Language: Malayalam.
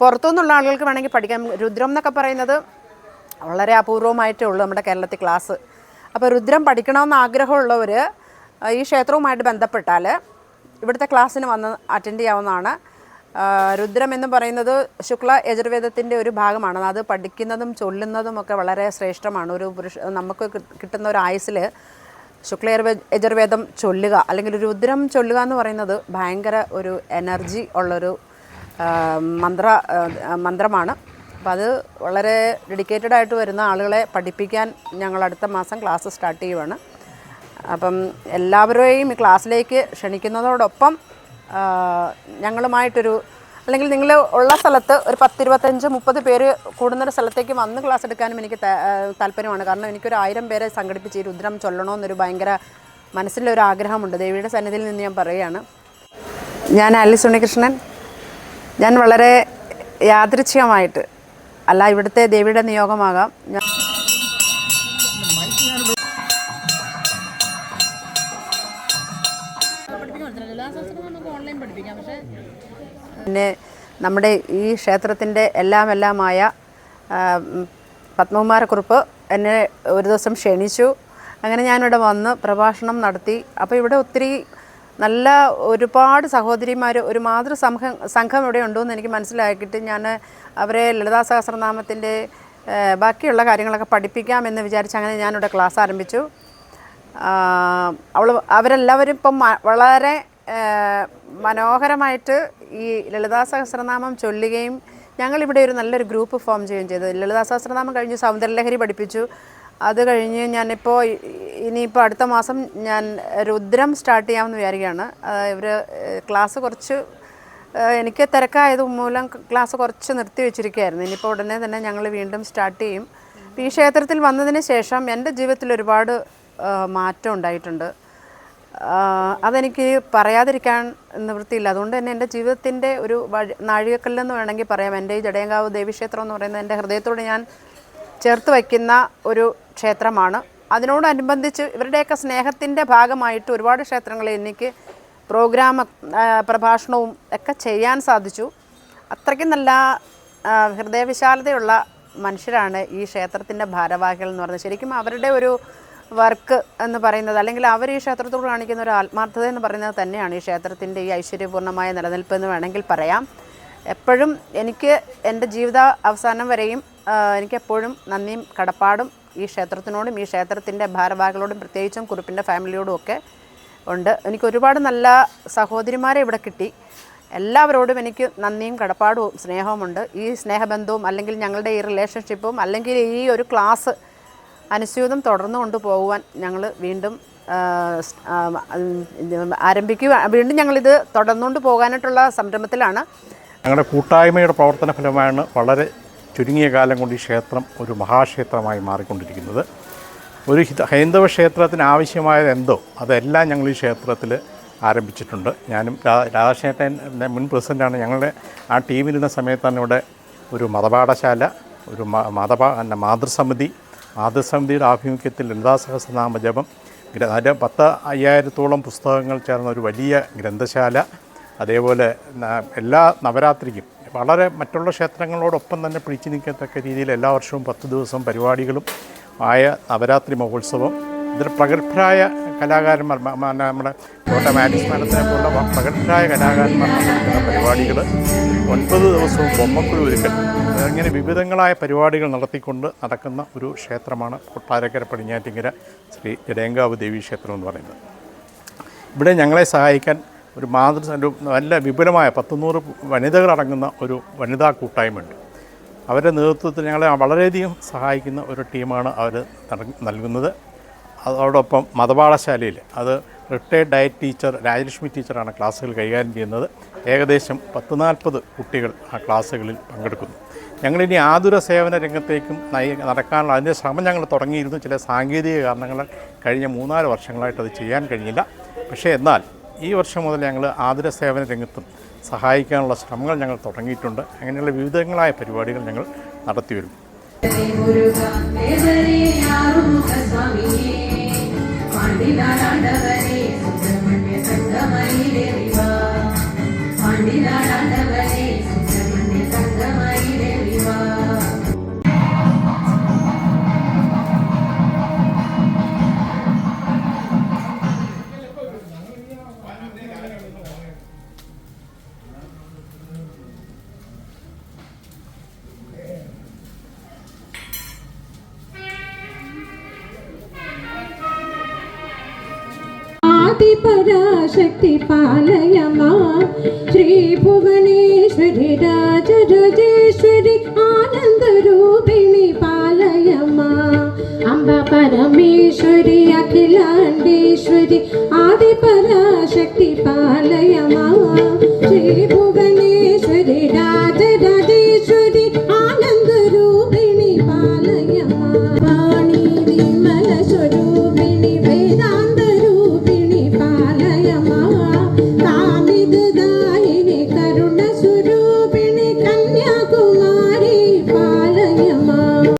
പുറത്തുനിന്നുള്ള ആളുകൾക്ക് വേണമെങ്കിൽ പഠിക്കാം. രുദ്രം എന്നൊക്കെ പറയുന്നത് വളരെ അപൂർവമായിട്ടേ ഉള്ളൂ നമ്മുടെ കേരളത്തിൽ ക്ലാസ് അപ്പോൾ രുദ്രം പഠിക്കണമെന്ന് ആഗ്രഹമുള്ളവർ ഈ ക്ഷേത്രവുമായിട്ട് ബന്ധപ്പെട്ടാൽ ഇവിടുത്തെ ക്ലാസ്സിന് വന്ന് അറ്റൻഡ് ചെയ്യാവുന്നതാണ്. രുദ്രം എന്ന് പറയുന്നത് ശുക്ല യജുർവേദത്തിന്റെ ഒരു ഭാഗമാണ്. അത് പഠിക്കുന്നതും ചൊല്ലുന്നതും ഒക്കെ വളരെ ശ്രേഷ്ഠമാണ്. ഒരു പുരുഷ നമുക്ക് കിട്ടുന്ന ഒരു ആയുസ്സിൽ ശുക്ല യജുർവേ- യജുർവേദം ചൊല്ലുക അല്ലെങ്കിൽ രുദ്രം ചൊല്ലുക എന്ന് പറയുന്നത് ഭയങ്കര ഒരു എനർജി ഉള്ളൊരു മന്ത്ര മന്ത്രമാണ്. അപ്പം അത് വളരെ ഡെഡിക്കേറ്റഡ് ആയിട്ട് വരുന്ന ആളുകളെ പഠിപ്പിക്കാൻ ഞങ്ങൾ അടുത്ത മാസം ക്ലാസ് സ്റ്റാർട്ട് ചെയ്യുവാണ്. അപ്പം എല്ലാവരെയും ഈ ക്ലാസ്സിലേക്ക് ക്ഷണിക്കുന്നതോടൊപ്പം ഞങ്ങളുമായിട്ടൊരു അല്ലെങ്കിൽ നിങ്ങൾ ഉള്ള സ്ഥലത്ത് ഒരു പത്തിരുപത്തഞ്ച് മുപ്പത് പേര് കൂടുന്നൊരു സ്ഥലത്തേക്ക് വന്ന് ക്ലാസ് എടുക്കാനും എനിക്ക് താല്പര്യമാണ്. കാരണം എനിക്കൊരു ആയിരം പേരെ സംഘടിപ്പിച്ച് ഈ രുദ്രം ചൊല്ലണമെന്നൊരു ഭയങ്കര മനസ്സിലൊരു ആഗ്രഹമുണ്ട് ദേവിയുടെ സന്നിധിയിൽ നിന്ന് ഞാൻ പറയുകയാണ്. ഞാൻ ആലിസ് ഉണ്ണികൃഷ്ണൻ. ഞാൻ വളരെ യാദൃച്ഛികമായിട്ട് അല്ല ഇവിടുത്തെ ദേവിയുടെ നിയോഗമാകാം. ഞാൻ പിന്നെ നമ്മുടെ ഈ ക്ഷേത്രത്തിന്റെ എല്ലാം എല്ലാമായ പത്മകുമാരക്കുറിപ്പ് എന്നെ ഒരു ദിവസം ക്ഷണിച്ചു. അങ്ങനെ ഞാനിവിടെ വന്ന് പ്രഭാഷണം നടത്തി. അപ്പോൾ ഇവിടെ ഒത്തിരി നല്ല ഒരുപാട് സഹോദരിമാർ ഒരു മാതൃ സംഘം സംഘം ഇവിടെ ഉണ്ടെന്ന് എനിക്ക് മനസ്സിലാക്കിയിട്ട് ഞാൻ അവരെ ലളിതാ സഹസ്രനാമത്തിന്റെ ബാക്കിയുള്ള കാര്യങ്ങളൊക്കെ പഠിപ്പിക്കാം എന്ന് വിചാരിച്ച് അങ്ങനെ ഞാനിവിടെ ക്ലാസ് ആരംഭിച്ചു. അവൾ അവരെല്ലാവരും ഇപ്പം വളരെ മനോഹരമായിട്ട് ഈ ലളിതാ സഹസ്രനാമം ചൊല്ലുകയും ഞങ്ങളിവിടെ ഒരു നല്ലൊരു ഗ്രൂപ്പ് ഫോം ചെയ്യുകയും ചെയ്തു. ലളിതാ സഹസ്രനാമം കഴിഞ്ഞ് സൗന്ദര്യലഹരി പഠിപ്പിച്ചു. അത് കഴിഞ്ഞ് ഞാനിപ്പോൾ ഇനിയിപ്പോൾ അടുത്ത മാസം ഞാൻ രുദ്രം സ്റ്റാർട്ട് ചെയ്യാമെന്ന് വിചാരിക്കുകയാണ്. ഇവർ ക്ലാസ് കുറച്ച് എനിക്ക് തിരക്കായത് മൂലം ക്ലാസ് കുറച്ച് നിർത്തി വെച്ചിരിക്കുകയായിരുന്നു. ഇനിയിപ്പോൾ ഉടനെ തന്നെ ഞങ്ങൾ വീണ്ടും സ്റ്റാർട്ട് ചെയ്യും. ഈ ക്ഷേത്രത്തിൽ വന്നതിന് ശേഷം എന്റെ ജീവിതത്തിൽ ഒരുപാട് മാറ്റം ഉണ്ടായിട്ടുണ്ട്. അതെനിക്ക് പറയാതിരിക്കാൻ നിവൃത്തിയില്ല. അതുകൊണ്ട് തന്നെ എന്റെ ജീവിതത്തിന്റെ ഒരു വഴി നാഴികക്കല്ലെന്ന് വേണമെങ്കിൽ പറയാം. എന്റെ ഈ ജടയങ്കാവ് ദേവീക്ഷേത്രം എന്ന് പറയുന്നത് എന്റെ ഹൃദയത്തോട് ഞാൻ ചേർത്ത് വയ്ക്കുന്ന ഒരു ക്ഷേത്രമാണ്. അതിനോടനുബന്ധിച്ച് ഇവരുടെയൊക്കെ സ്നേഹത്തിന്റെ ഭാഗമായിട്ട് ഒരുപാട് ക്ഷേത്രങ്ങളിൽ എനിക്ക് പ്രോഗ്രാം പ്രഭാഷണവും ഒക്കെ ചെയ്യാൻ സാധിച്ചു. അത്രയ്ക്കും നല്ല ഹൃദയവിശാലതയുള്ള മനുഷ്യരാണ് ഈ ക്ഷേത്രത്തിന്റെ ഭാരവാഹികൾ എന്ന് പറയുന്നത് ശരിക്കും അവരുടെ ഒരു വർക്ക് എന്ന് പറയുന്നത് അല്ലെങ്കിൽ അവർ ഈ ക്ഷേത്രത്തോട് കാണിക്കുന്ന ഒരു ആത്മാർത്ഥത എന്ന് പറയുന്നത് തന്നെയാണ് ഈ ക്ഷേത്രത്തിന്റെ ഈ ഐശ്വര്യപൂർണമായ നിലനിൽപ്പ് എന്ന് വേണമെങ്കിൽ പറയാം. എപ്പോഴും എനിക്ക് എന്റെ ജീവിത അവസാനം വരെയും എനിക്കെപ്പോഴും നന്ദിയും കടപ്പാടും ഈ ക്ഷേത്രത്തിനോടും ഈ ക്ഷേത്രത്തിന്റെ ഭാരവാഹികളോടും പ്രത്യേകിച്ചും കുറുപ്പിന്റെ ഫാമിലിയോടും ഒക്കെ ഉണ്ട്. എനിക്ക് ഒരുപാട് നല്ല സഹോദരിമാരെ ഇവിടെ കിട്ടി. എല്ലാവരോടും എനിക്ക് നന്ദിയും കടപ്പാടും സ്നേഹവുമുണ്ട് ഈ സ്നേഹബന്ധവും അല്ലെങ്കിൽ ഞങ്ങളുടെ ഈ റിലേഷൻഷിപ്പും അല്ലെങ്കിൽ ഈ ഒരു ക്ലാസ് അനുസ്യൂതം തുടർന്നു കൊണ്ടുപോകുവാൻ ഞങ്ങൾ വീണ്ടും ആരംഭിക്കുക വീണ്ടും ഞങ്ങളിത് തുടർന്നുകൊണ്ട് പോകാനായിട്ടുള്ള സംരംഭത്തിലാണ്. ഞങ്ങളുടെ കൂട്ടായ്മയുടെ പ്രവർത്തന ഫലമാണ് വളരെ ചുരുങ്ങിയ കാലം കൊണ്ട് ഈ ക്ഷേത്രം ഒരു മഹാക്ഷേത്രമായി മാറിക്കൊണ്ടിരിക്കുന്നത്. ഒരു ഹൈന്ദവ ക്ഷേത്രത്തിന് ആവശ്യമായത് എന്തോ അതെല്ലാം ഞങ്ങൾ ഈ ക്ഷേത്രത്തിൽ ആരംഭിച്ചിട്ടുണ്ട്. ഞാനും രാ- രാധാകൃഷ്ണേട്ടൻ മുൻ പ്രസിഡന്റാണ്. ഞങ്ങളുടെ ആ ടീമിലിരുന്ന സമയത്താണ് ഇവിടെ ഒരു മതപാഠശാല ഒരു മതപാ മാതൃസമിതി മാതൃസമിതിയുടെ ആഭിമുഖ്യത്തിൽ ലളിതാ സഹസ്രനാമ ജപം അതിന്റെ പത്ത് അയ്യായിരത്തോളം പുസ്തകങ്ങൾ ചേർന്ന ഒരു വലിയ ഗ്രന്ഥശാല അതേപോലെ എല്ലാ നവരാത്രിക്കും വളരെ മറ്റുള്ള ക്ഷേത്രങ്ങളോടൊപ്പം തന്നെ പിടിച്ചു നിൽക്കത്തക്ക രീതിയിൽ എല്ലാ വർഷവും പത്ത് ദിവസം പരിപാടികളും ആയ നവരാത്രി മഹോത്സവം. ഇതിൽ പ്രഗത്ഭരായ കലാകാരന്മാർ നമ്മുടെ കോട്ടയം ആലിസ് മാഡത്തിനെ പോലുള്ള പ്രഗത്ഭരായ കലാകാരന്മാർ നടത്തുന്ന പരിപാടികൾ ഒൻപത് ദിവസവും ബൊമ്മക്കുഴി ഒരുക്കൽ. അങ്ങനെ വിവിധങ്ങളായ പരിപാടികൾ നടത്തിക്കൊണ്ട് നടക്കുന്ന ഒരു ക്ഷേത്രമാണ് കൊട്ടാരക്കര പടിഞ്ഞാറ്റിങ്കര ശ്രീ ജഡേങ്കാവ് ദേവീ ക്ഷേത്രം എന്ന് പറയുന്നത്. ഇവിടെ ഞങ്ങളെ സഹായിക്കാൻ ഒരു മാതൃ ഒരു നല്ല വിപുലമായ പത്തുനൂറ് വനിതകളടങ്ങുന്ന ഒരു വനിതാ കൂട്ടായ്മയുണ്ട്. അവരുടെ നേതൃത്വത്തിൽ ഞങ്ങളെ വളരെയധികം സഹായിക്കുന്ന ഒരു ടീമാണ് അവർ നൽകുന്നത്. അതോടൊപ്പം മതപാഠശാലയിൽ അത് റിട്ടയർഡ് ഡയറ്റ് ടീച്ചർ രാജലക്ഷ്മി ടീച്ചറാണ് ക്ലാസ്സുകൾ കൈകാര്യം ചെയ്യുന്നത്. ഏകദേശം പത്ത് നാൽപ്പത് കുട്ടികൾ ആ ക്ലാസ്സുകളിൽ പങ്കെടുക്കുന്നു. ഞങ്ങളിനി ആതുര സേവന രംഗത്തേക്കും നയ നടക്കാനുള്ള അതിന്റെ ശ്രമം ഞങ്ങൾ തുടങ്ങിയിരുന്നു. ചില സാങ്കേതിക കാരണങ്ങൾ കഴിഞ്ഞ മൂന്നാൽ വർഷങ്ങളായിട്ട് അത് ചെയ്യാൻ കഴിഞ്ഞില്ല. പക്ഷേ എന്നാൽ ഈ വർഷം മുതൽ ഞങ്ങൾ ആതുര സേവന രംഗത്തും സഹായിക്കാനുള്ള ശ്രമങ്ങൾ ഞങ്ങൾ തുടങ്ങിയിട്ടുണ്ട്. അങ്ങനെയുള്ള വിവിധങ്ങളായ പരിപാടികൾ ഞങ്ങൾ നടത്തി വരും ఆది పరాశక్తి పాలయమా శ్రీ భువనేశ్వరి రాజరాజేశ్వరి ఆనంద రూపిణి పాలయమా అంబ పరమేశ్వరి